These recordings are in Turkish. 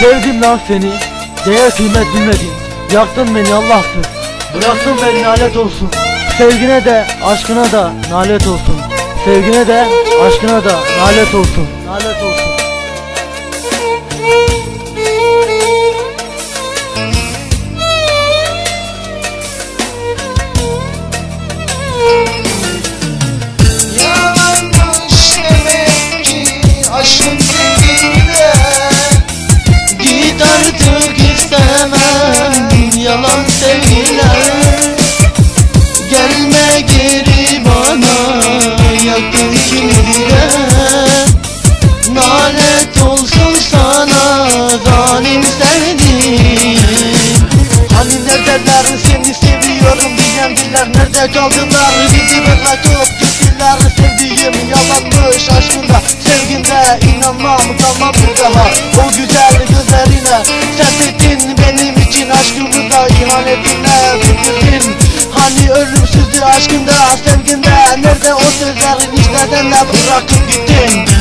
Sevdim lan seni. Değer kıymet bilmedin? Yaktın beni Allah'tır Bıraktın beni nalet olsun. Sevgine de aşkına da nalet olsun. Sevgine de aşkına da nalet olsun. Nalet olsun diller Nerede kaldılar? Bizi bırakıp gittiler Sevdiğim yalanmış aşkında Sevginde inanmam. Kalmam bir daha O güzel gözlerine. Sen ettin benim için aşkımı da ihanetinle bitirdin Hani ölümsüzdü aşkında. Sevginde Nerede o sözlerin işlerden de bırakıp gittin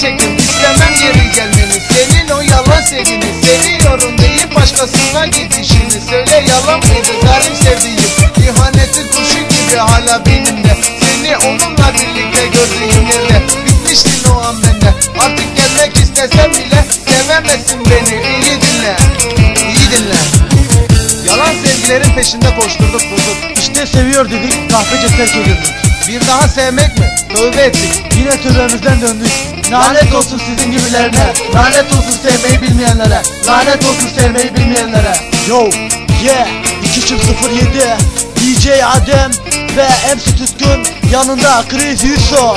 çektim istemem geri gelmeni. Senin o yalan sevgini seviyorum deyip başkasına gidişini Söyle yalan mıydı zalim sevdiğim? İhaneti kuşu gibi hala benimle. Seni onunla birlikte gördüğüm yerde Bitmiştin o an bende Artık gelmek istesem bile Sevemezsin beni. İyi dinle İyi dinle. Yalan sevgilerin peşinde koşturduk bulduk. İşte seviyor dedik kahvece terk edildik Bir daha sevmek mi? Tövbe ettik. Yine tövbemizden döndük Lanet olsun sizin gibilerine. Lanet olsun sevmeyi bilmeyenlere. Lanet olsun sevmeyi bilmeyenlere. Yo yeah. 2007 DJ Adem ve MC Tutkun yanında Crazy Hüso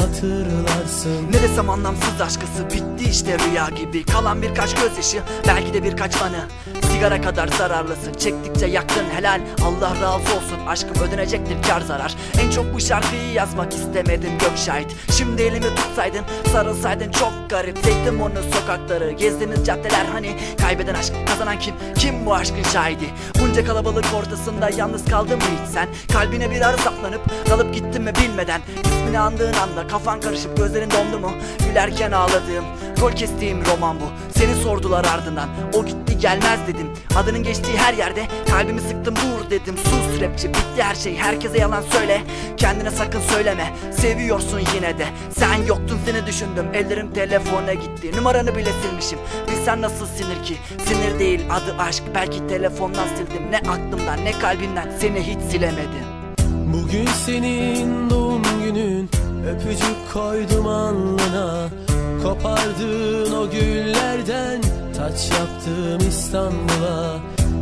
hatırlarsın. Ne desem anlamsız aşkısı bitti işte rüya gibi. Kalan birkaç gözyaşı belki de birkaç anı Sigara kadar zararlısın çektikçe yaktın helal. Allah razı olsun aşkım ödenecektir kar zarar. En çok bu şarkıyı yazmak istemedim gök şahit Şimdi elimi tutsaydın sarılsaydın çok garip. Zeytim onu sokakları gezdiğimiz caddeler. Hani Kaybeden aşk kazanan kim? Kim bu aşkın şahidi? Bunca kalabalık ortasında yalnız kaldın mı hiç sen? Kalbine bir arı saplanıp dalıp gittin mi bilmeden? İsmini andığın anda kafan karışıp gözlerin dondu mu? Gülerken ağladığım rol kestiğim roman bu. Seni sordular ardından o gitti gelmez dedim. Adının geçtiği her yerde kalbimi sıktım dur dedim. Sus rapçi bitti her şey herkese yalan söyle. Kendine sakın söyleme seviyorsun yine de. Sen yoktun seni düşündüm ellerim telefona gitti. Numaranı bile silmişim bilsen nasıl sinir ki? Sinir değil adı aşk belki telefondan sildim. Ne aklımdan ne kalbimden seni hiç silemedim. Bugün senin doğum Öpücük koydum alnına Kopardığın o güllerden Taç yaptım İstanbul'a.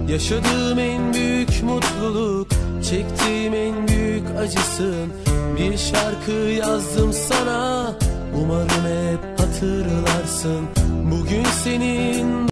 Yaşadığım en büyük mutluluk Çektiğim en büyük acısın. Bir şarkı yazdım sana Umarım hep hatırlarsın. Bugün senin